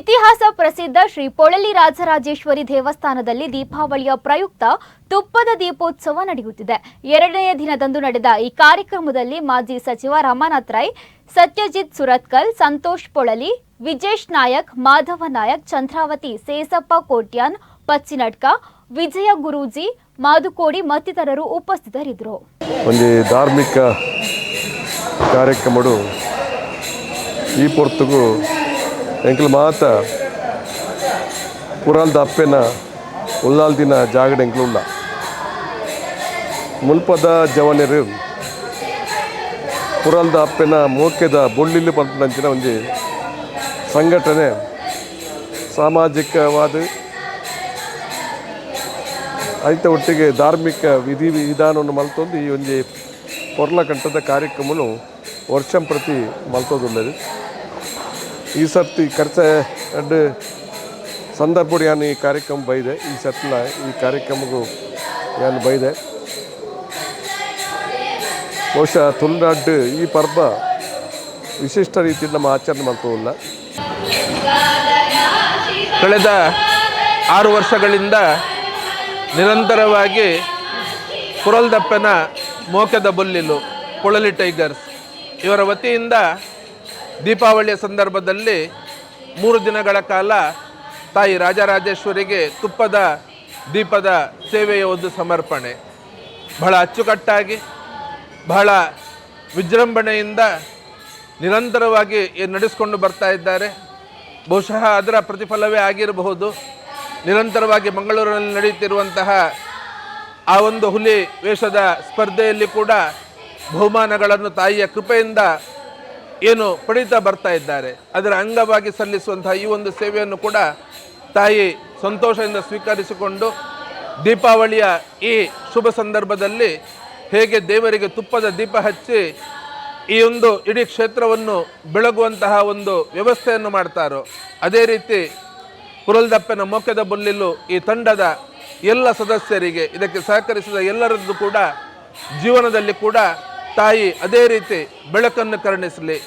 ಇತಿಹಾಸ ಪ್ರಸಿದ್ಧ ಶ್ರೀ ಪೊಳಲಿ ರಾಜರಾಜೇಶ್ವರಿ ದೇವಸ್ಥಾನದಲ್ಲಿ ದೀಪಾವಳಿಯ ಪ್ರಯುಕ್ತ ತುಪ್ಪದ ದೀಪೋತ್ಸವ ನಡೆಯುತ್ತಿದೆ. ಎರಡನೆಯ ದಿನದಂದು ನಡೆದ ಈ ಕಾರ್ಯಕ್ರಮದಲ್ಲಿ ಮಾಜಿ ಸಚಿವ ರಮಾನಾಥ್ ರೈ, ಸತ್ಯಜಿತ್ ಸುರತ್ಕಲ್, ಸಂತೋಷ್ ಪೊಳಲಿ, ವಿಜೇಶ್ ನಾಯಕ್, ಮಾಧವ ನಾಯಕ್, ಚಂದ್ರಾವತಿ ಸೇಸಪ್ಪ ಕೋಟ್ಯಾನ್, ಪಚ್ಚಿನಡ್ಕ, ವಿಜಯ ಗುರೂಜಿ, ಮಾದುಕೋಡಿ ಮತ್ತಿತರರು ಉಪಸ್ಥಿತರಿದ್ದರು. ಒಂದು ಧಾರ್ಮಿಕ ಕಾರ್ಯಕ್ರಮಗಳು ಈ ಪೊರ್ತುಗು ಎಂಕಲ್ ಮಾತ ಪುರಾಲ್ದ ಅಪ್ಪೆನ ಉಲ್ಲಾಲ್ದಿನ ಜಾಗಡ ಎಂಕಲು ಉಲ್ಲ ಮುಲ್ಪದ ಜವನರು ಪುರಾಲ್ದ ಅಪ್ಪೆನ ಮೋಕೆದ ಬೊಳ್ಳಿಲು ಪಂಪಿನಂಚಿನ ಒಂದು ಸಂಘಟನೆ ಸಾಮಾಜಿಕವಾದ ಐತ ಒಟ್ಟಿಗೆ ಧಾರ್ಮಿಕ ವಿಧಿ ವಿಧಾನವನ್ನು ಮಲ್ತೊಂದು ಈ ಒಂದು ಪೊರ್ಲ ಕಂಠದ ಕಾರ್ಯಕ್ರಮನು ವರ್ಷಂ ಪ್ರತಿ ಮಲ್ತೋದುಳ್ಳದು ಈ ಸರ್ತಿ ಖರ್ಚ ಎರಡು ಸಂದರ್ಭ ಯಾನು ಈ ಕಾರ್ಯಕ್ರಮ ಬೈದೆ. ಈ ಸರ್ತಿನ ಈ ಕಾರ್ಯಕ್ರಮಗೂ ಯಾನು ಬೈದೆ. ಬಹುಶಃ ತುಳುನಾಡು ಈ ಪರ್ವ ವಿಶಿಷ್ಟ ರೀತಿಯಲ್ಲಿ ನಮ್ಮ ಆಚರಣೆ ಮಾಡ್ಕೋಲ್ಲ ಕಳೆದ ಆರು ವರ್ಷಗಳಿಂದ ನಿರಂತರವಾಗಿ ಕುರಲ್ದಪ್ಪನ ಮೋಕದ ಬುಲ್ಲಿಲು ಕೊಳಲಿ ಟೈಗರ್ಸ್ ಇವರ ವತಿಯಿಂದ ದೀಪಾವಳಿಯ ಸಂದರ್ಭದಲ್ಲಿ ಮೂರು ದಿನಗಳ ಕಾಲ ತಾಯಿ ರಾಜರಾಜೇಶ್ವರಿಗೆ ತುಪ್ಪದ ದೀಪದ ಸೇವೆಯ ಒಂದು ಸಮರ್ಪಣೆ. ಬಹಳ ಅಚ್ಚುಕಟ್ಟಾಗಿ, ಬಹಳ ವಿಜೃಂಭಣೆಯಿಂದ ನಿರಂತರವಾಗಿ ನಡೆಸಿಕೊಂಡು ಬರ್ತಾ ಇದ್ದಾರೆ. ಬಹುಶಃ ಅದರ ಪ್ರತಿಫಲವೇ ಆಗಿರಬಹುದು. ನಿರಂತರವಾಗಿ ಮಂಗಳೂರಿನಲ್ಲಿ ನಡೆಯುತ್ತಿರುವಂತಹ ಆ ಒಂದು ಹುಲಿ ವೇಷದ ಸ್ಪರ್ಧೆಯಲ್ಲಿ ಕೂಡ ಬಹುಮಾನಗಳನ್ನು ತಾಯಿಯ ಕೃಪೆಯಿಂದ ಏನು ಪಡೀತಾ ಬರ್ತಾ ಇದ್ದಾರೆ. ಅದರ ಅಂಗವಾಗಿ ಸಲ್ಲಿಸುವಂತಹ ಈ ಒಂದು ಸೇವೆಯನ್ನು ಕೂಡ ತಾಯಿ ಸಂತೋಷದಿಂದ ಸ್ವೀಕರಿಸಿಕೊಂಡು ದೀಪಾವಳಿಯ ಈ ಶುಭ ಸಂದರ್ಭದಲ್ಲಿ ಹೇಗೆ ದೇವರಿಗೆ ತುಪ್ಪದ ದೀಪ ಹಚ್ಚಿ ಈ ಒಂದು ಇಡೀ ಕ್ಷೇತ್ರವನ್ನು ಬೆಳಗುವಂತಹ ಒಂದು ವ್ಯವಸ್ಥೆಯನ್ನು ಮಾಡ್ತಾರೋ, ಅದೇ ರೀತಿ ಕುರಲ್ದಪ್ಪನ ಮೊಕ್ಕದ ಬುಲ್ಲಿಲು ಈ ತಂಡದ ಎಲ್ಲ ಸದಸ್ಯರಿಗೆ, ಇದಕ್ಕೆ ಸಹಕರಿಸಿದ ಎಲ್ಲರದ್ದು ಕೂಡ ಜೀವನದಲ್ಲಿ ಕೂಡ ತಾಯಿ ಅದೇ ರೀತಿ ಬೆಳಕನ್ನು ಕರುಣಿಸಲಿ.